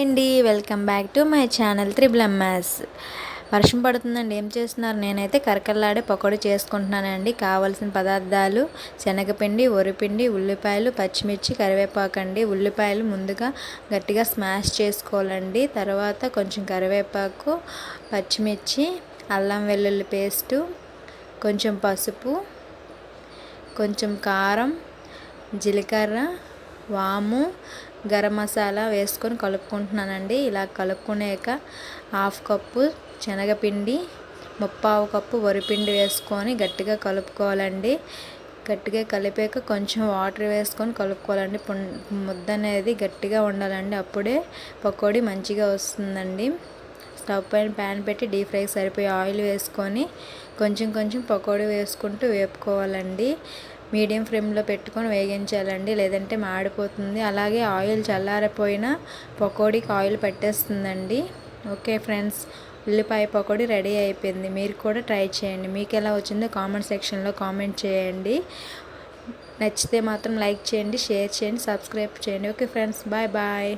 Hi అండి. Welcome back to my channel triple MS. వర్షం పడుతుందండి. ఏం చేస్తున్నారు? నేనైతే కరకల్లాడే పకోడీ చేసుకుంటున్నానండి. కావాల్సిన పదార్థాలు శనగపిండి వరిపిండి ఉల్లిపాయలు పచ్చిమిర్చి కరివేపాకు అండి. ఉల్లిపాయలు ముందుగా గట్టిగా స్మాష్ చేసుకోవాలండి. తర్వాత కొంచెం కరివేపాకు పచ్చిమిర్చి అల్లం వెల్లుల్లి పేస్టు కొంచెం పసుపు కొంచెం కారం జీలకర్ర వాము గరం మసాలా వేసుకొని కలుపుకుంటున్నానండి. ఇలా కలుపుకునేక హాఫ్ కప్పు శనగపిండి ముప్పావు కప్పు వరిపిండి వేసుకొని గట్టిగా కలుపుకోవాలండి. గట్టిగా కలిపాక కొంచెం వాటర్ వేసుకొని కలుపుకోవాలండి. ముద్ద అనేది గట్టిగా ఉండాలండి. అప్పుడే పకోడీ మంచిగా వస్తుందండి. స్టవ్ పైన ప్యాన్ పెట్టి డీప్ ఫ్రైకి సరిపోయే ఆయిల్ వేసుకొని కొంచెం కొంచెం పకోడీ వేసుకుంటూ వేపుకోవాలండి. మీడియం ఫ్లేమ్లో పెట్టుకొని వేగించాలండి. లేదంటే మాడిపోతుంది. అలాగే ఆయిల్ చల్లారిపోయిన పకోడీకి ఆయిల్ పెట్టేస్తుందండి. ఓకే ఫ్రెండ్స్ ఉల్లిపాయ పకోడీ రెడీ అయిపోయింది. మీరు కూడా ట్రై చేయండి. మీకు ఎలా వచ్చిందో కామెంట్ సెక్షన్లో కామెంట్ చేయండి. నచ్చితే మాత్రం లైక్ చేయండి షేర్ చేయండి సబ్స్క్రైబ్ చేయండి. Okay friends bye bye.